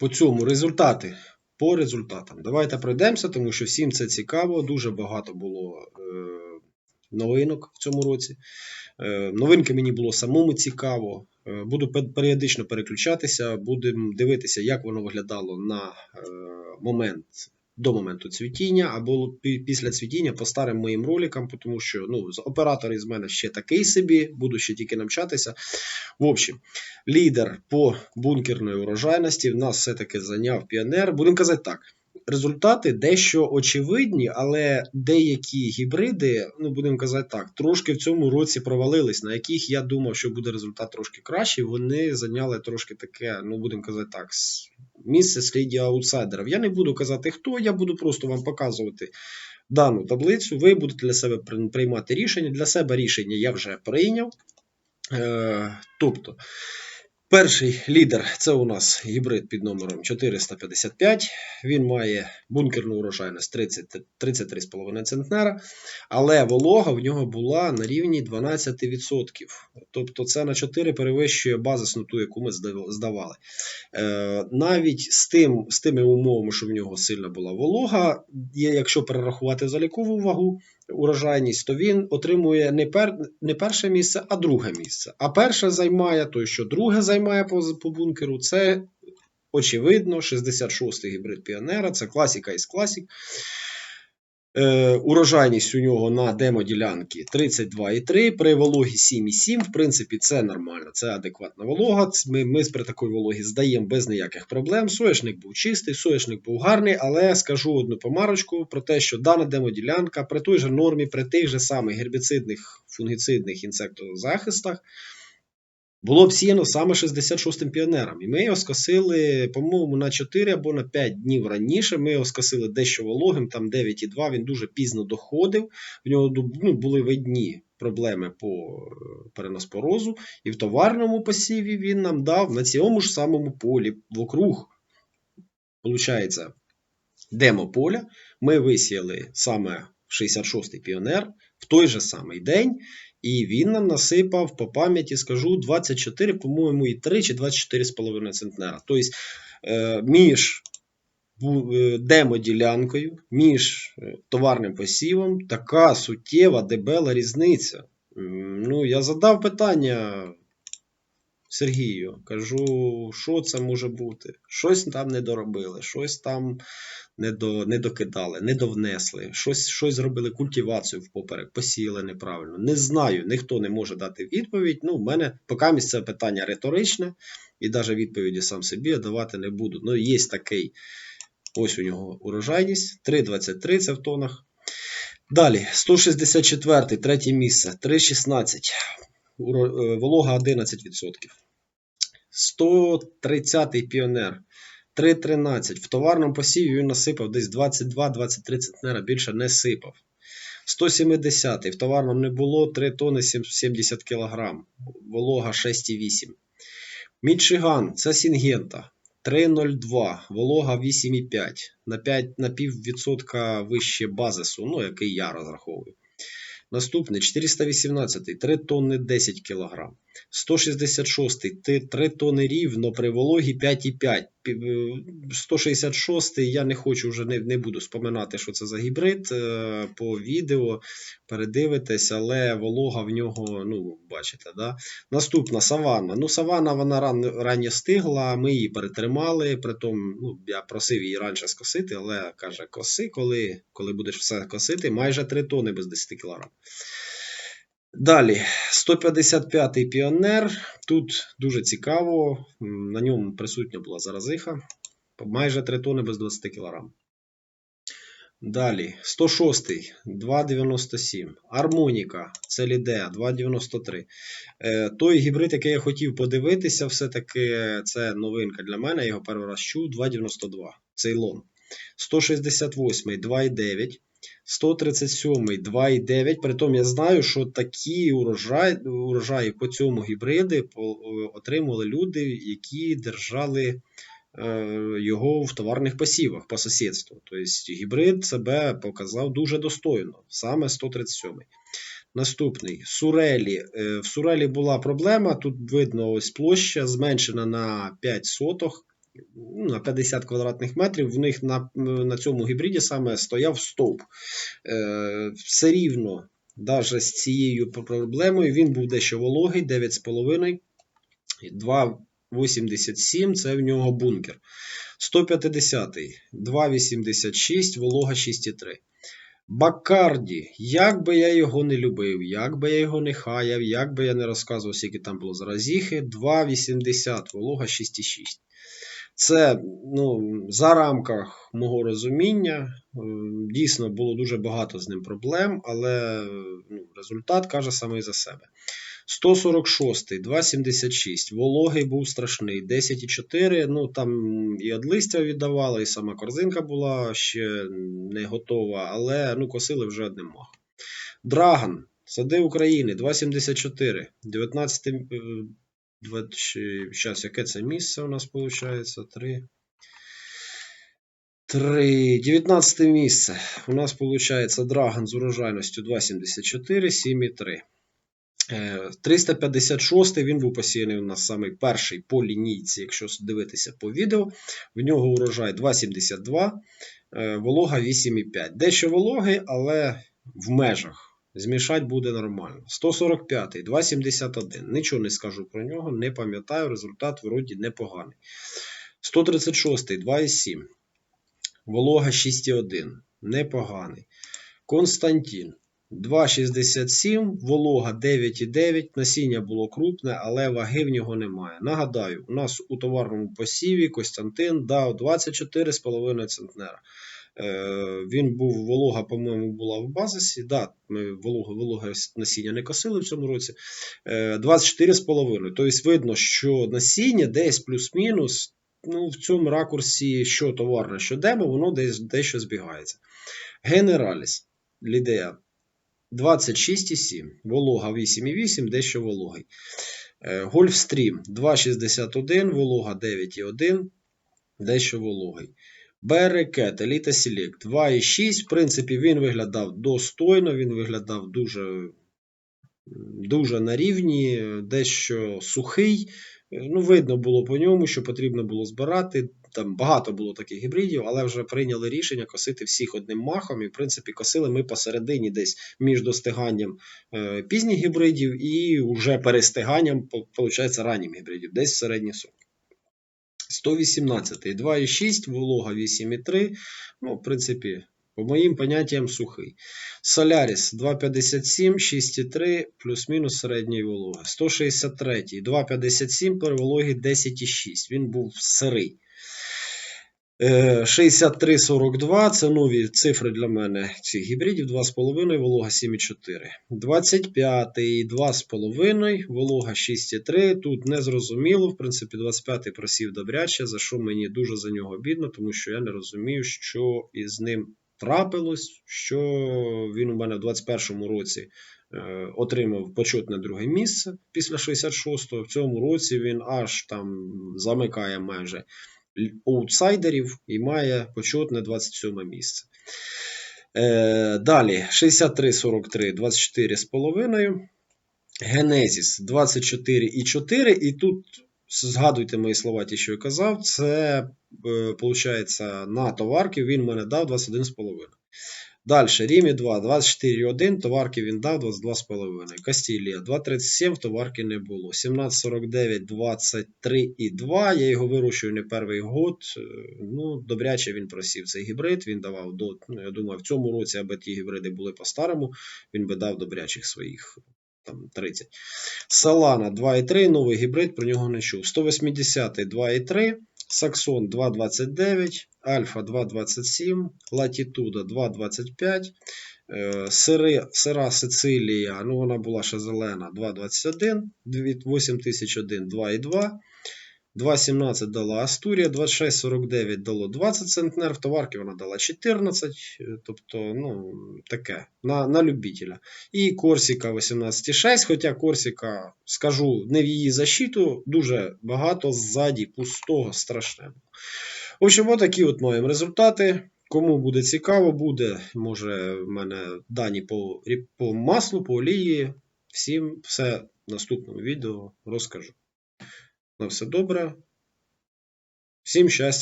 по цьому результати. По результатам. Давайте пройдемося, тому що всім це цікаво. Дуже багато було е, новинок в цьому році. Е, новинки мені було самому цікаво. Е, буду періодично переключатися, будемо дивитися, як воно виглядало на е, момент. До моменту цвітіння або після цвітіння по старим моїм роликам, тому що ну, оператор із мене ще такий собі, буду ще тільки навчатися. В общем, лідер по бункерної урожайності в нас все-таки зайняв піонер. Будемо казати так. Результати дещо очевидні, але деякі гібриди, ну будемо казати так, трошки в цьому році провалились, на яких я думав, що буде результат трошки кращий. Вони зайняли трошки таке, ну будемо казати так, місце сліді аутсайдерів. Я не буду казати хто, я буду просто вам показувати дану таблицю. Ви будете для себе приймати рішення. Для себе рішення я вже прийняв. Е, тобто, перший лідер це у нас гібрид під номером 455. Він має бункерну урожайність 33,5 центнера, але волога в нього була на рівні 12%. Тобто це на 4 перевищує базисну ту, яку ми здавали. Е, навіть з, тим, з тими умовами, що в нього сильна була волога, якщо перерахувати залікову вагу, урожайність, то він отримує не, пер, не перше місце, а друге місце. А перше займає той, що друге займає по, по бункеру, це очевидно 66-й гібрид Піонера, це класіка із класік. Е, урожайність у нього на демо-ділянки 32,3, при вологі 7,7. В принципі, це нормально, це адекватна волога. Ми, ми при такої вологі здаємо без ніяких проблем. Соєшник був чистий, соєшник був гарний, але скажу одну помарочку про те, що дана демо-ділянка при той же нормі, при тих же самих гербіцидних, фунгіцидних інсектозахистах було б сіяно саме 66-м піонером. І ми його скосили, по-моєму, на 4 або на 5 днів раніше. Ми його скосили дещо вологим, там 9,2. Він дуже пізно доходив. В нього ну, були видні проблеми по е, переноспорозу. І в товарному посіві він нам дав на цьому ж самому полі вокруг. Получається, демо поля. Ми висіяли саме 66-й піонер в той же самий день. І він нам насипав по пам'яті, скажу, 24, по-моєму, і 3 чи 24,5 центнера. Тобто е, між е, демо-ділянкою, між е, товарним посівом така суттєва дебела різниця. Ну, я задав питання Сергію. Кажу, що це може бути? Щось там не доробили, щось там не, до, не докидали, не довнесли, щось, щось зробили культивацію впоперек, посіяли неправильно. Не знаю, ніхто не може дати відповідь. Ну, в мене поки це питання риторичне, і навіть відповіді сам собі я давати не буду. Ну, є такий, ось у нього урожайність, 3,23 це в тонах. Далі, 164, третє місце, 3,16. Е, Волога 11%. 130-й піонер. 3,13. В товарному посіві він насипав десь 22-23 центнера, більше не сипав. 170-й. В товарному не було 3 тони 70 кг. Волога 6,8. Мічиган це Сінгента. 3,02. Волога 8,5. На 5 на піввідсотка вище базису, ну, який я розраховую. Наступний 418, 3 тонни 10 кг. 166, 3 тонни рівно при вологі 5,5. Пі- е, 166 я не хочу вже не, не буду споминати, що це за гібрид. е, По відео передивитесь, але волога в нього, ну, бачите, да? Наступна саванна. Ну, саванна вона ран, раннє стигла, ми її перетримали. Притом, ну, я просив її раніше скосити, але каже, коси, коли, коли будеш все косити, майже 3 тони без 10 кг. Далі, 155-й піонер. Тут дуже цікаво. На ньому присутня була заразиха. Майже 3 тони без 20 кг. Далі, 106-й, 2,97. Армоніка, це Лідеа, 2,93. Е, той гібрид, який я хотів подивитися, все-таки це новинка для мене. Я його перший раз чув, 2,92. Цейлон. 168-й, 2,9. 137-й 2,9. Притом я знаю, що такі урожай, урожаї по цьому гібриди по- отримували люди, які держали е, його в товарних посівах по сусідству. Тобто гібрид себе показав дуже достойно, саме 137-й. Наступний Сурелі. Е, В Сурелі була проблема. Тут видно ось площа зменшена на 5 соток. Ну, на 50 квадратних метрів. В них на, на цьому гібриді саме стояв стовп. Е, все рівно, навіть з цією проблемою, він був дещо вологий, 9,5, 2,87 це в нього бункер. 150, 2,86, волога 6,3. Бакарді, як би я його не любив, як би я його не хаяв, як би я не розказував, скільки там було заразіхи, 2,80, волога 6,6. Це ну, за рамках мого розуміння. е, Дійсно було дуже багато з ним проблем, але ну, результат каже саме за себе. 146, 2,76. Вологий був страшний. 10,4. Ну там і від листя віддавала, і сама корзинка була ще не готова, але ну, косили вже одним махом. Драган, сади України, 2,74. 19. Зараз, яке це місце у нас виходить? 3. 3. 19 місце. У нас виходить Драган з урожайністю 2,74, 7,3. Е, 356 він був посіяний у нас самий перший по лінійці, якщо дивитися по відео. В нього урожай 2,72, е, волога 8,5. Дещо вологий, але в межах. Змішати буде нормально. 145, 2,71. Нічого не скажу про нього, не пам'ятаю, результат вроді непоганий. 136, 2,7. Волога 6,1. Непоганий. Константін. 2,67, волога 9,9, насіння було крупне, але ваги в нього немає. Нагадаю, у нас у товарному посіві Костянтин дав 24,5 центнера. Е, Він був волога, по-моєму, була в базисі. Да, ми вологе, вологе насіння не косили в цьому році. Е, 24,5. Тобто видно, що насіння десь плюс-мінус. Ну, в цьому ракурсі, що товарне, що демо, воно десь дещо збігається. Генераліс. Лідея 26,7. Волога 8,8, дещо вологий. Е, Гольфстрім 2,61, волога 9,1, дещо вологий. Берекет, Еліта Select 2,6. В принципі, він виглядав достойно, він виглядав дуже, дуже на рівні, дещо сухий. Ну, видно було по ньому, що потрібно було збирати. Там багато було таких гібридів, але вже прийняли рішення косити всіх одним махом. І, в принципі, косили ми посередині десь між достиганням е, пізніх гібридів і вже перестиганням, виходить, раннім гібридів, десь в середній срок. 118, 2,6, волога 8,3. Ну, в принципі, по моїм поняттям сухий. Соляріс 2,57, 6,3, плюс-мінус середньої вологи. 163, 2,57, перевологи 10,6. Він був сирий. Е, 63,42 це нові цифри для мене цих гібридів. 2,5, волога 7,4. 25, 2,5, волога 6,3. Тут не зрозуміло. В принципі, 25 просів добряче, за що мені дуже за нього бідно, тому що я не розумію, що із ним трапилось, що він у мене в 21-му році е, отримав почетне друге місце після 66-го. В цьому році він аж там замикає майже аутсайдерів і має почетне 27 місце. Е, далі 63-43, 24,5. Генезіс 24,4. І тут згадуйте мої слова, ті, що я казав, це, виходить, на товарки він мене дав 21,5. Далі, Рімі 2, 24,1, товарки він дав 22,5. Кастілія 2,37, товарки не було. 17,49, 23,2. Я його вирощую не перший год. Ну, добряче він просів цей гібрид. Він давав до, ну, я думаю, в цьому році, аби ті гібриди були по-старому, він би дав добрячих своїх там 30. Салана 2,3, новий гібрид, про нього не чув. 180 2,3. Саксон 2,29, Альфа 2,27, Латітуда 2,25, е, сири, сира Сицилія, ну вона була ще зелена 2,21, 8001 2,2, 2,17 дала Астурія, 26,49 дало 20 центнер, в товарки вона дала 14, тобто, ну, таке, на, на любителя. І Корсіка 18,6, хоча Корсіка, скажу, не в її защиту, дуже багато ззаді пустого страшне. В общем, отакі от маємо результати. Кому буде цікаво, буде, може, в мене дані по, по маслу, по олії. Всім все в наступному відео розкажу. На все добре. Всім щастя!